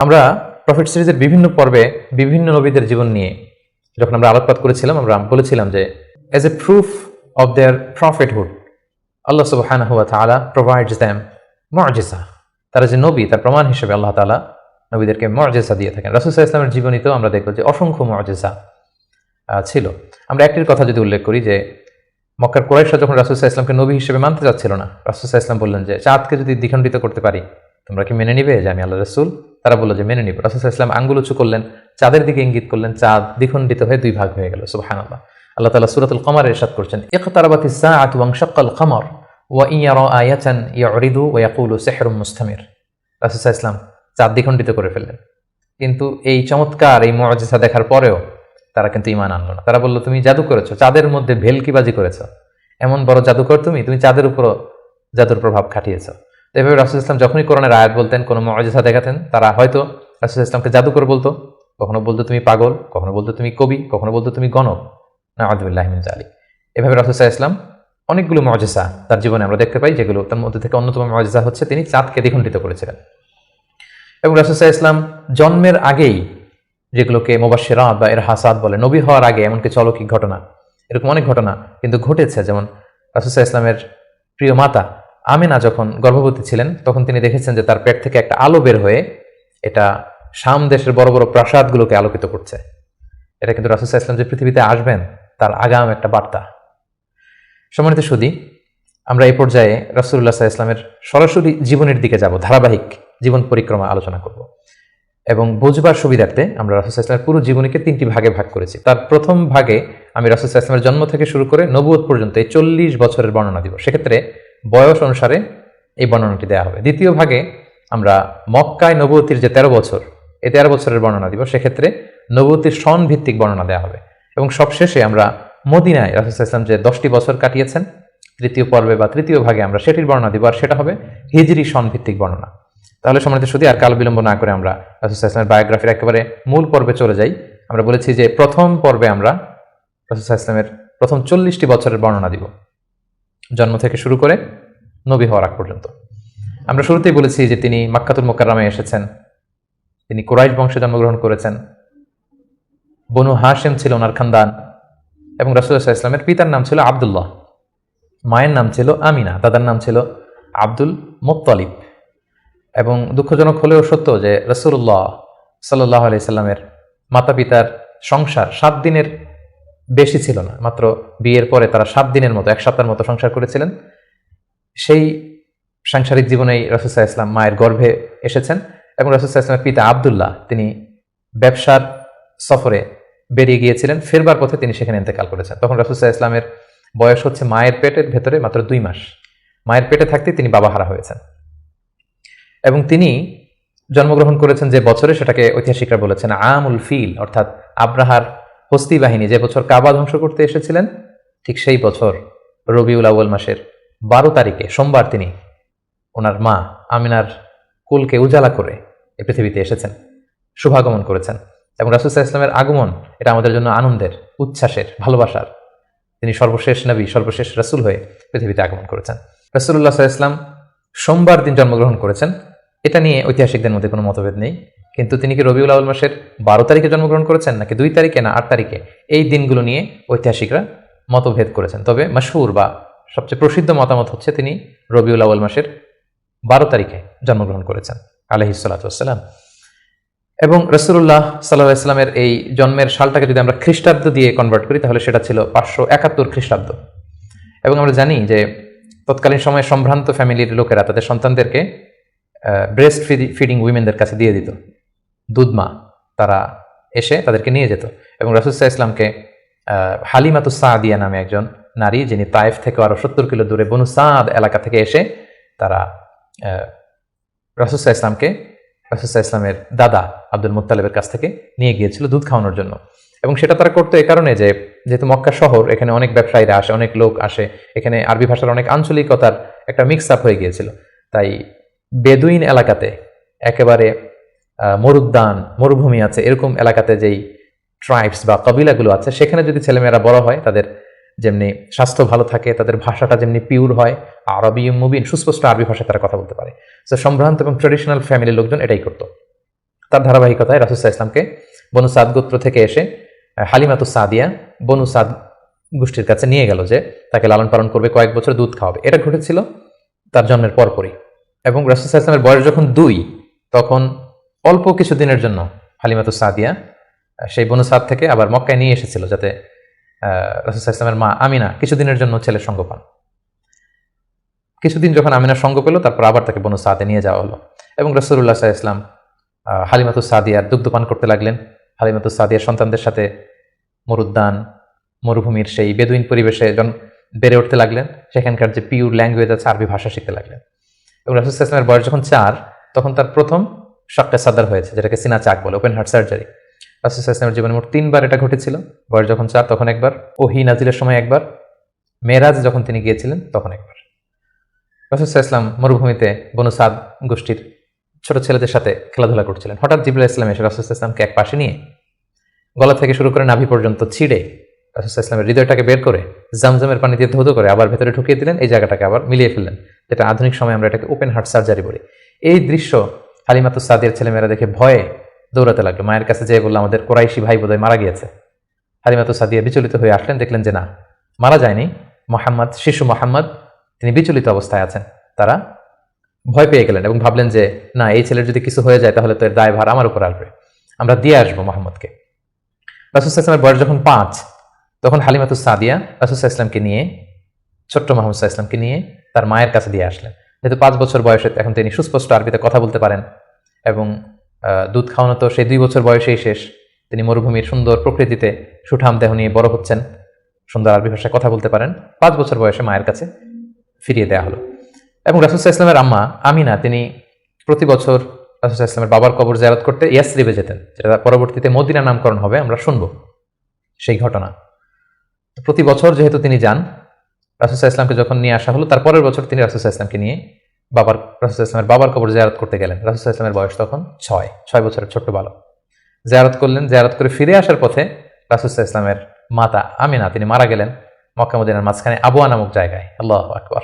আমরা প্রফিট সিরিজের বিভিন্ন পর্বে বিভিন্ন নবীদের জীবন নিয়ে যখন আমরা আলোকপাত করেছিলাম আমরা বলেছিলাম যে as a proof of their prophethood আল্লাহ সুবহানাহু ওয়া তাআলা প্রোভাইডস দ্যাম মুআজিজা তারা যে নবী তার প্রমাণ হিসেবে আল্লাহ তাআলা নবীদেরকে মুআজিজা দিয়ে থাকেন। আলাইহি ইসলামের জীবনীতেও আমরা দেখব যে অসংখ্য আহ, ছিল। আমরা একটির কথা যদি উল্লেখ করি যে মক্কার কোরাইশা যখন সাল্লাল্লাহু ইসলামকে নবী হিসেবে মানতে যাচ্ছিল না সাল্লাল্লাহু ইসলাম বললেন যে চাঁদকে যদি দ্বিখণ্ডিত করতে পারি তোমরা কি মেনে নিবে যে আমি আল্লাহ রসুল? তারা বলল যে মেনে নিব। রাসূল ইসলাম আঙ্গুল উঁচু করলেন, চাঁদের দিকে ইঙ্গিত করলেন, চাঁদ দ্বিখণ্ডিত হয়ে দুই ভাগ হয়ে গেল, সুবহানাল্লাহ। আল্লাহ তাআলা সূরাতুল কমার ইরশাদ করছেন ইকতারাবাতিস সাআতু ওয়ানশাক্কাল কমর, ওয়া ইয়ারা আয়াতান ইয়ারিদু ওয়া ইয়াকুলু সিহরুম মুস্তামির। রাসূল ইসলাম চাঁদ দ্বিখণ্ডিত করে ফেললেন। কিন্তু এই চমৎকার এই মুআজিজা দেখার পরেও তারা কিন্তু ইমান আনলো না। তারা বলল, তুমি জাদু করেছ, চাঁদের মধ্যে ভেলকিবাজি করেছ। এমন বড় জাদুকর তুমি তুমি চাঁদের উপরও জাদুর প্রভাব খাটিয়েছো। এভাবে রাসুল ইসলাম যখনই কোরআনের আয়াত বলতেন, কোনো মজেসা দেখাতেন, তারা হয়তো রাসুল ইসলামকে জাদুকর বলতো। কখনো বলতো তুমি পাগল, কখনো বলতো তুমি কবি, কখনো বলতো তুমি গণক। না আদুল্লাহমিন আলী এভাবে রাসুল ইসলাম অনেকগুলো মজেসা তার জীবনে আমরা দেখতে পাই, যেগুলো তার মধ্যে থেকে অন্যতম মজেসা হচ্ছে তিনি চাঁদকে দ্বিখণ্ডিত করেছিলেন। এবং রাসুল ইসলাম জন্মের আগেই যেগুলোকে মোবাসিরাত বা এর হাসাদ বলে, নবী হওয়ার আগে এমনকি চলকিক ঘটনা, এরকম অনেক ঘটনা কিন্তু ঘটেছে। যেমন রাসুসাহ ইসলামের প্রিয় মাতা আমিনা যখন গর্ভবতী ছিলেন, তখন তিনি দেখেছেন যে তার পেট থেকে একটা আলো বের হয়ে এটা শাম দেশের বড় বড় প্রাসাদগুলোকে আলোকিত করছে। এটা কিন্তু রাসুসাহ ইসলাম যে পৃথিবীতে আসবেন, তার আগাম একটা বার্তা। সম্মানিত সুদি আমরা এই পর্যায়ে রাসুল্লাহ সাহা ইসলামের সরাসরি জীবনের দিকে যাব, ধারাবাহিক জীবন পরিক্রমা আলোচনা করব। এবং বুঝবার সুবিধার্থে আমরা রাসুল ইসলামের পুরো জীবনীকে তিনটি ভাগে ভাগ করেছি। তার প্রথম ভাগে আমি রাসুল ইসলামের জন্ম থেকে শুরু করে নবুয়ত পর্যন্ত এই চল্লিশ বছরের বর্ণনা দিব। সেক্ষেত্রে বয়স অনুসারে এই বর্ণনাটি দেওয়া হবে। দ্বিতীয় ভাগে আমরা মক্কায় নবতির যে তেরো বছর, এই তেরো বছরের বর্ণনা দিব। সেক্ষেত্রে নবতির সন ভিত্তিক বর্ণনা দেওয়া হবে। এবং সবশেষে আমরা মদিনায় রাসুল ইসলাম যে দশটি বছর কাটিয়েছেন, তৃতীয় পর্বে বা তৃতীয় ভাগে আমরা সেটির বর্ণনা দিব, আর সেটা হবে হিজরি সন ভিত্তিক বর্ণনা। তাহলে সম্মানিত শুধু আর কাল বিলম্ব না করে আমরা রাসুল ইসলামের বায়োগ্রাফির একেবারে মূল পর্বে চলে যাই। আমরা বলেছি যে প্রথম পর্বে আমরা রাসুল ইসলামের প্রথম চল্লিশটি বছরের বর্ণনা দিব। জন্ম থেকে শুরু করে নবী হওয়ার আগ পর্যন্ত। আমরা শুরুতেই বলেছি যে তিনি মাক্কাতুল মোকাররামে এসেছেন। তিনি কোরাইশ বংশে জন্মগ্রহণ করেছেন। বনু হাশেম ছিল ওনার খানদান এবং রাসুল্লাহ ইসলামের পিতার নাম ছিল আবদুল্লাহ। মায়ের নাম ছিল আমিনা, দাদার নাম ছিল আব্দুল মোত্তালিব। এবং দুঃখজনক হলেও সত্য যে রসুল্লাহ সাল্লাহ আলি সাল্লামের মাতা পিতার সংসার সাত দিনের বেশি ছিল না। মাত্র বিয়ের পরে তারা সাত দিনের মতো, এক সপ্তাহের মতো সংসার করেছিলেন। সেই সাংসারিক জীবনেই রসুসাহ ইসলাম মায়ের গর্ভে এসেছেন এবং রসুসাহ ইসলামের পিতা আবদুল্লাহ, তিনি ব্যবসার সফরে বেরিয়ে গিয়েছিলেন। ফেরবার পথে তিনি সেখানে ইন্তেকাল করেছেন। তখন রসুসাহ ইসলামের বয়স হচ্ছে মায়ের পেটের ভেতরে মাত্র দুই মাস। মায়ের পেটে থাকতে তিনি বাবা হারা হয়েছেন। এবং তিনি জন্মগ্রহণ করেছেন যে বছরে, সেটাকে ঐতিহাসিকরা বলেছেন আমুল ফিল, অর্থাৎ আব্রাহার হস্তি বাহিনী যে বছর কাবা ধ্বংস করতে এসেছিলেন, ঠিক সেই বছর রবিউল আউ্ল মাসের বারো তারিখে, সোমবার তিনি ওনার মা আমিনার কুলকে উজালা করে এই পৃথিবীতে এসেছেন, শুভাগমন করেছেন এবং রাসুসাহ ইসলামের আগমন, এটা আমাদের জন্য আনন্দের, উচ্ছ্বাসের, ভালোবাসার। তিনি সর্বশেষ নবী, সর্বশেষ রাসুল হয়ে পৃথিবীতে আগমন করেছেন। রাসুল্লাহ ইসলাম সোমবার দিন জন্মগ্রহণ করেছেন। এটা নিয়ে ঐতিহাসিকদের মধ্যে কোনো মতভেদ নেই। কিন্তু তিনি কি রবিউল আউল মাসের বারো তারিখে জন্মগ্রহণ করেছেন নাকি দুই তারিখে না আট তারিখে? এই দিনগুলো নিয়ে ঐতিহাসিকরা মতভেদ করেছেন। তবে মাসহুর বা সবচেয়ে প্রসিদ্ধ মতামত হচ্ছে তিনি রবিউল আউল মাসের বারো তারিখে জন্মগ্রহণ করেছেন আলহিসাল্লাম এবং রসুল্লাহ সাল্লাহ ইসলামের এই জন্মের সালটাকে যদি আমরা খ্রিস্টাব্দ দিয়ে কনভার্ট করি, তাহলে সেটা ছিল পাঁচশো একাত্তর খ্রিস্টাব্দ। এবং আমরা জানি যে তৎকালীন সময়ে সম্ভ্রান্ত ফ্যামিলির লোকেরা তাদের সন্তানদেরকে ব্রেস্ট ফিডিং উইমেনদের কাছে দিয়ে দিত। দুধমা, তারা এসে তাদেরকে নিয়ে যেত। এবং রাসুসাহ ইসলামকে হালিমাতু সাদিয়া নামে একজন নারী, যিনি তাইফ থেকে আরও সত্তর কিলো দূরে বনু সাদ এলাকা থেকে এসে তারা রাসুসাহ ইসলামকে রাসুসাহ ইসলামের দাদা আব্দুল মুতালেবের কাছ থেকে নিয়ে গিয়েছিল দুধ খাওয়ানোর জন্য। এবং সেটা তারা করতো এ কারণে যে, যেহেতু মক্কা শহর, এখানে অনেক ব্যবসায়ীরা আসে, অনেক লোক আসে, এখানে আরবি ভাষার অনেক আঞ্চলিকতার একটা মিক্স আপ হয়ে গিয়েছিল। তাই বেদুইন এলাকাতে একেবারে মরুদ্যান, মরুভূমি আছে, এরকম এলাকাতে যেই ট্রাইবস বা কবিলাগুলো আছে, সেখানে যদি ছেলেমেয়েরা বড় হয়, তাদের যেমনি স্বাস্থ্য ভালো থাকে, তাদের ভাষাটা যেমনি পিওর হয়, আরবি, মুবিন, সুস্পষ্ট আরবি ভাষায় তারা কথা বলতে পারে। তো সম্ভ্রান্ত এবং ট্রেডিশনাল ফ্যামিলির লোকজন এটাই করতো। তার ধারাবাহিকতায় রাসুসাহ ইসলামকে বনু সাদ গোত্র থেকে এসে হালিমাতু সাদিয়া, বনু সাদ গোষ্ঠীর কাছে নিয়ে গেল যে, তাকে লালন পালন করবে, কয়েক বছর দুধ খাওয়াবে। এটা ঘটেছিল তার জন্মের পরপরই। এবং রাসুসাহ ইসলামের বয়স যখন দুই, তখন অল্প কিছু দিনের জন্য হালিমাতু সাদিয়া সেই বনু সাদ থেকে আবার মক্কায় নিয়ে এসেছিল যাতে রাসুসাহ ইসলামের মা আমিনা কিছুদিনের জন্য ছেলের সঙ্গ পান। কিছুদিন যখন আমিনার সঙ্গ পেল, তারপর আবার তাকে বনু সাদে নিয়ে যাওয়া হলো এবং রসুল্লাহ সাহা ইসলাম হালিমাতু সাদিয়ার দুগ্ধপান করতে লাগলেন। হালিমাতু সাদিয়ার সন্তানদের সাথে মরুদ্যান, মরুভূমির সেই বেদুইন পরিবেশে যখন বেড়ে উঠতে লাগলেন, সেখানকার যে পিওর ল্যাঙ্গুয়েজ আছে, আরবি ভাষা শিখতে লাগলেন। এবং রাসুল ইসলামের বয়স যখন চার, তখন তার প্রথম শকটা সাদার হয়েছে, যেটাকে সিনা চাক বলে ওপেন হার্ট সার্জারি রাসুল ইসলামের জীবনে মোট তিনবার এটা ঘটেছিল। বয়স যখন চার, তখন একবার। ওহি নাজিলের সময় একবার। মেরাজ যখন তিনি গিয়েছিলেন, তখন একবার। রাসুল ইসলাম মরুভূমিতে বনু সাদ গোষ্ঠীর ছোট ছেলেদের সাথে খেলাধুলা করছিলেন। হঠাৎ জিবুল ইসলাম এসে রাসুল ইসলামকে এক পাশে নিয়ে গলা থেকে শুরু করে নাভি পর্যন্ত ছিঁড়ে রাসুল ইসলামের হৃদয়টাকে বের করে জামজামের পানি দিয়ে ধৌত করে আবার ভেতরে ঢুকিয়ে দিলেন। এই জায়গাটাকে আবার মিলিয়ে ফেললেন। যেটা আধুনিক সময় আমরা এটাকে ওপেন হার্ট সার্জারি বলি। এই দৃশ্য হালিমাতু সাদিয়ার ছেলেমেয়েরা দেখে ভয়ে দৌড়াতে লাগল। মায়ের কাছে যেয়ে বলল, আমাদের কোরাইশি ভাই বোধহয় মারা গিয়েছে। হালিমাতু সাদিয়া বিচলিত হয়ে আসলেন, দেখলেন যে না, মারা যায়নি। মোহাম্মদ, শিশু মোহাম্মদ, তিনি বিচলিত অবস্থায় আছেন। তারা ভয় পেয়ে গেলেন এবং ভাবলেন যে, না, এই ছেলের যদি কিছু হয়ে যায়, তাহলে তো এর দায়ভার আমার উপর আসবে। আমরা দিয়ে আসব মোহাম্মদকে। রাসুল ইসলামের বয়স যখন পাঁচ, তখন হালিমাতু সাদিয়া রাসুল ইসলামকে নিয়ে, ছোট্ট মোহাম্মদ ইসলামকে নিয়ে তার মায়ের কাছে দিয়ে আসলেন। যেহেতু পাঁচ বছর বয়সে এখন তিনি সুস্পষ্ট আরবিতে কথা বলতে পারেন এবং দুধ খাওয়ানো তো সেই দুই বছর বয়সেই শেষ, তিনি মরুভূমির সুন্দর প্রকৃতিতে সুঠাম দেহ নিয়ে বড় হচ্ছেন, সুন্দর আরবি ভাষায় কথা বলতে পারেন, পাঁচ বছর বয়সে মায়ের কাছে ফিরিয়ে দেওয়া হলো। এবং রাসুসাহ ইসলামের আম্মা আমিনা, তিনি প্রতি বছর রাসুসাহ ইসলামের বাবার কবর জায়ারত করতে ইয়াসরিবে যেতেন, যেটা পরবর্তীতে মদিনা নামকরণ হবে, আমরা শুনব সেই ঘটনা। প্রতি বছর যেহেতু তিনি যান রাসুসাহ ইসলামকে যখন নিয়ে আসা হলো, তার পরের বছর তিনি রাসুসাহ ইসলামকে নিয়ে বাবার রাসুসাহ ইসলামের বাবার কবর জায়ারত করতে গেলেন। রাসুসাহ ইসলামের বয়স তখন ছয় ছয় বছরের ছোট্ট বালক। জায়ারত করলেন, জায়ারত করে ফিরে আসার পথে রাসুসাহ ইসলামের মাতা আমিনা, তিনি মারা গেলেন মক্কা মদিনার মাঝখানে আবুয়া নামক জায়গায়। আল্লাহ আকবর।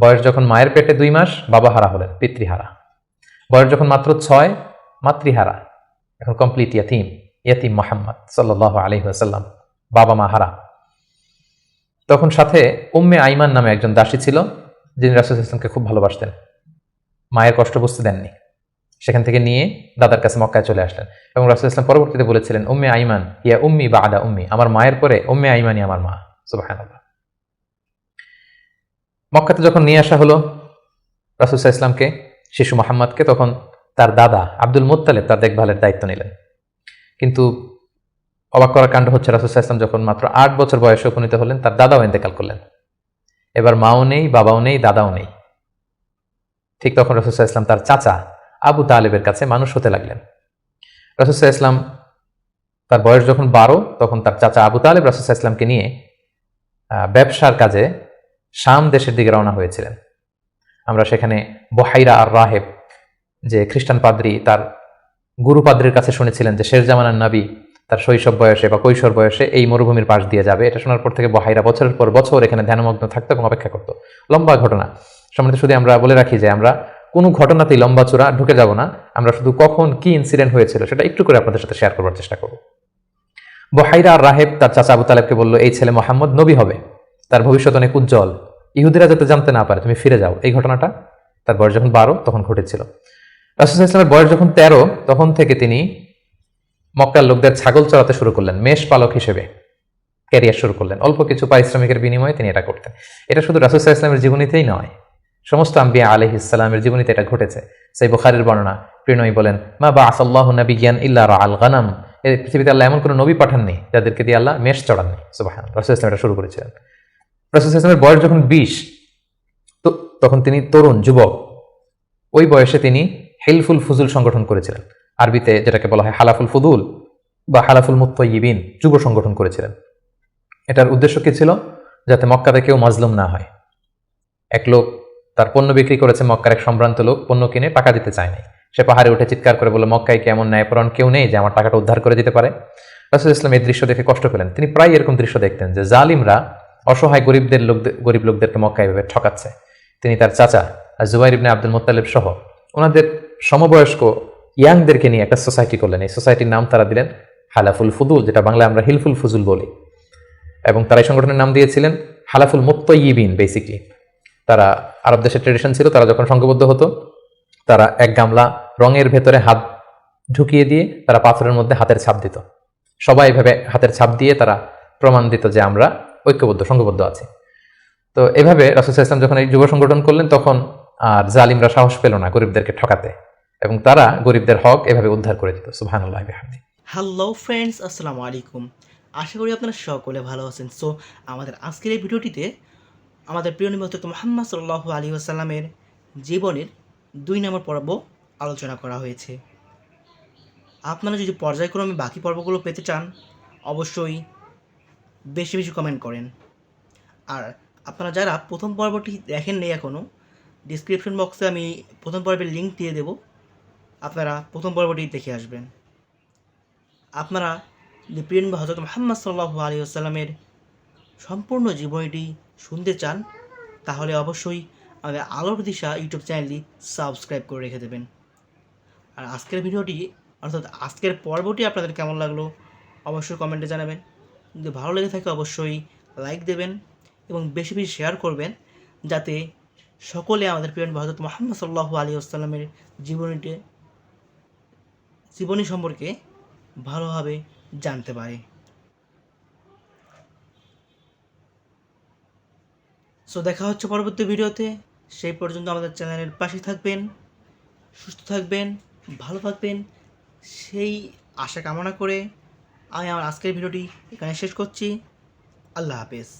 বয়স যখন মায়ের পেটে দুই মাস, বাবা হারা হলেন, পিতৃহারা। বয়স যখন মাত্র ছয়, মাতৃহারা। এখন কমপ্লিট ইয়াতিম ইয়াতিম মোহাম্মদ সাল্লাহ আলহি বাবা মা হারা। তখন সাথে উম্মে আইমান নামে একজন দাসী ছিল, যিনি রাসুল ইসলামকে খুব ভালোবাসতেন। মায়ের কষ্ট বুঝতে দেননি। সেখান থেকে নিয়ে দাদার কাছে মক্কায় চলে আসলেন এবং রাসুল ইসলাম পরবর্তীতে বলেছিলেন, উম্মে আইমান ইয়া উম্মি বা আদা উম্মি, আমার মায়ের পরে উম্মে আইমানই আমার মা। সুবাহ মক্কাতে যখন নিয়ে আসা হলো রাসুসাহ ইসলামকে শিশু মোহাম্মদকে, তখন তার দাদা আব্দুল মুত্তালেব তার দেখভালের দায়িত্ব নিলেন। কিন্তু অবাক করার কাণ্ড হচ্ছে রাসুসাহ ইসলাম যখন মাত্র আট বছর বয়সে উপনীত হলেন, তার দাদাও ইন্তেকাল করলেন। এবার মাও নেই, বাবাও নেই, দাদাও নেই। ঠিক তখন রসুসাহ ইসলাম তার চাচা আবু তালেবের কাছে মানুষ হতে লাগলেন। রসুসাহ ইসলাম তার বয়স যখন বারো, তখন তার চাচা আবু তালেব রসুসাহ ইসলামকে নিয়ে ব্যবসার কাজে শাম দেশের দিকে রওনা হয়েছিলেন। আমরা সেখানে বহাইরা আর রাহেব যে খ্রিস্টান পাদ্রী, তার গুরু পাদ্রির কাছে শুনেছিলেন যে শেষ জামানার নাবি তার শৈশব বয়সে বা কৈশোর বয়সে এই মরুভূমির পাশ দিয়ে যাবে। এটা শোনার পর থেকে বহাইরা বছরের পর বছর এখানে ধ্যানমগ্ন থাকতো এবং অপেক্ষা করতো। লম্বা ঘটনা। সম্বন্ধে শুধু আমরা বলে রাখি যে আমরা কোনো ঘটনাতেই লম্বা চূড়া ঢুকে যাব না। আমরা শুধু কখন কি ইনসিডেন্ট হয়েছিল সেটা একটু করে আপনাদের সাথে শেয়ার করবার চেষ্টা করব। বহাইরা রাহেব তার চাচা আবু তালেবকে বলল, এই ছেলে মোহাম্মদ নবী হবে। তার ভবিষ্যৎ অনেক উজ্জ্বল। ইহুদিরা যাতে জানতে না পারে, তুমি ফিরে যাও। এই ঘটনাটা তার বয়স যখন বারো, তখন ঘটেছিল। রাসুল ইসলামের বয়স যখন তেরো, তখন থেকে তিনি মক্কার লোকদের ছাগল চড়াতে শুরু করলেন, মেষ পালক হিসেবে ক্যারিয়ার শুরু করলেন। অল্প কিছু পারিশ্রমিকের বিনিময়ে তিনি এটা করতেন। এটা শুধু রাসুল ইসলামের জীবনীতেই নয়, সমস্ত আম্বিয়া আলহ ইসলামের জীবনীতে এটা ঘটেছে। সেই বুখারের বর্ণনা প্রিয়নয়ী বলেন, মা বা আসাল্লাহ নবী জ্ঞান ইল্লা আল গানাম। এই পৃথিবীতে আল্লাহ এমন কোনো নবী পাঠাননি যাদেরকে দিয়ে আল্লাহ মেষ চড়াননি সুবাহ রাসুল ইসলাম এটা শুরু করেছিলেন। রাসুল ইসলামের বয়স যখন বিশ, তো তখন তিনি তরুণ, যুবক। ওই বয়সে তিনি হেলফুল ফুজুল সংগঠন করেছিলেন। আরবিতে যেটাকে বলা হয় হালাফুল ফুদুল বা হালাফুল মুত্তয়িবিন যুব সংগঠন করেছিলেন। এটার উদ্দেশ্য কি ছিল? যাতে মক্কাতে কেউ মাজলুম না হয়। এক লোক তার পণ্য বিক্রি করেছে মক্কার এক সম্ভ্রান্ত লোক, পণ্য কিনে টাকা দিতে চায় নাই। সে পাহাড়ে উঠে চিৎকার করে বলে মক্কায় কেমন ন্যায়পরণ কেউ নেই যে আমার টাকাটা উদ্ধার করে দিতে পারে? রাসুল ইসলাম এই দৃশ্য দেখে কষ্ট পেলেন। তিনি প্রায় এরকম দৃশ্য দেখতেন যে জালিমরা অসহায় গরিবদের লোকদের গরিব লোকদেরকে মক্কা এভাবে ঠকাচ্ছে। তিনি তার চাচা জুবাইর ইবনে আব্দুল মোত্তালেব সহ ওনাদের সমবয়স্ক ইয়াংদেরকে নিয়ে একটা সোসাইটি করলেন। এই সোসাইটির নাম তারা দিলেন হালাফুল ফুদুল, যেটা বাংলায় আমরা হিলফুল ফুজুল বলি। এবং তারা এই সংগঠনের নাম দিয়েছিলেন হালাফুল মুত্তইবিন বেসিকলি তারা আরব দেশের ট্রেডিশন ছিল, তারা যখন সংঘবদ্ধ হতো, তারা এক গামলা রঙের ভেতরে হাত ঢুকিয়ে দিয়ে তারা পাথরের মধ্যে হাতের ছাপ দিত। সবাই এভাবে হাতের ছাপ দিয়ে তারা প্রমাণ দিত যে আমরা ঐক্যবদ্ধ, সংঘবদ্ধ আছি। তো এভাবে রাসুল ইসলাম যখন এই যুব সংগঠন করলেন, তখন আর জালিমরা সাহস পেল না গরিবদেরকে ঠকাতে। এবং তারা গরিবদের হক এভাবে উদ্ধার করে দিত। হ্যালো ফ্রেন্ডস আসসালামু আলাইকুম। আশা করি আপনারা সকলে ভালো আছেন। সো আমাদের আজকের এই ভিডিওটিতে আমাদের প্রিয় নিমন্ত্রিত মোহাম্মদ সাল্লাহ আলী আসাল্লামের জীবনের দুই নম্বর পর্ব আলোচনা করা হয়েছে। আপনারা যদি পর্যায়ক্রমে বাকি পর্বগুলো পেতে চান, অবশ্যই বেশি বেশি কমেন্ট করেন। আর আপনারা যারা প্রথম পর্বটি দেখেননি এখনও ডিসক্রিপশন বক্সে আমি প্রথম পর্বের লিঙ্ক দিয়ে দেব। আপনারা প্রথম পর্বটি দেখে আসবেন। আপনারা যদি প্রিয় নবী হজরত মোহাম্মদ সাল্লাহ আলী আসসালামের সম্পূর্ণ জীবনীটি শুনতে চান, তাহলে অবশ্যই আমাদের আলোর দিশা ইউটিউব চ্যানেলটি সাবস্ক্রাইব করে রেখে দেবেন। আর আজকের ভিডিওটি, অর্থাৎ আজকের পর্বটি আপনাদের কেমন লাগল, অবশ্যই কমেন্টে জানাবেন। যদি ভালো লেগে থাকে অবশ্যই লাইক দেবেন এবং বেশি বেশি শেয়ার করবেন, যাতে সকলে আমাদের প্রিয় হজরত মোহাম্মদ সাল্লাহ আলী আসসালামের জীবনীটি জীবনী সম্পর্কে ভালোভাবে জানতে পারে। সো দেখা হচ্ছে পরবর্তী ভিডিওতে। সেই পর্যন্ত আমাদের চ্যানেলের পাশে থাকবেন, সুস্থ থাকবেন, ভালো থাকবেন। সেই আশা কামনা করে আমি আমার আজকের ভিডিওটি এখানে শেষ করছি। আল্লাহ হাফেজ।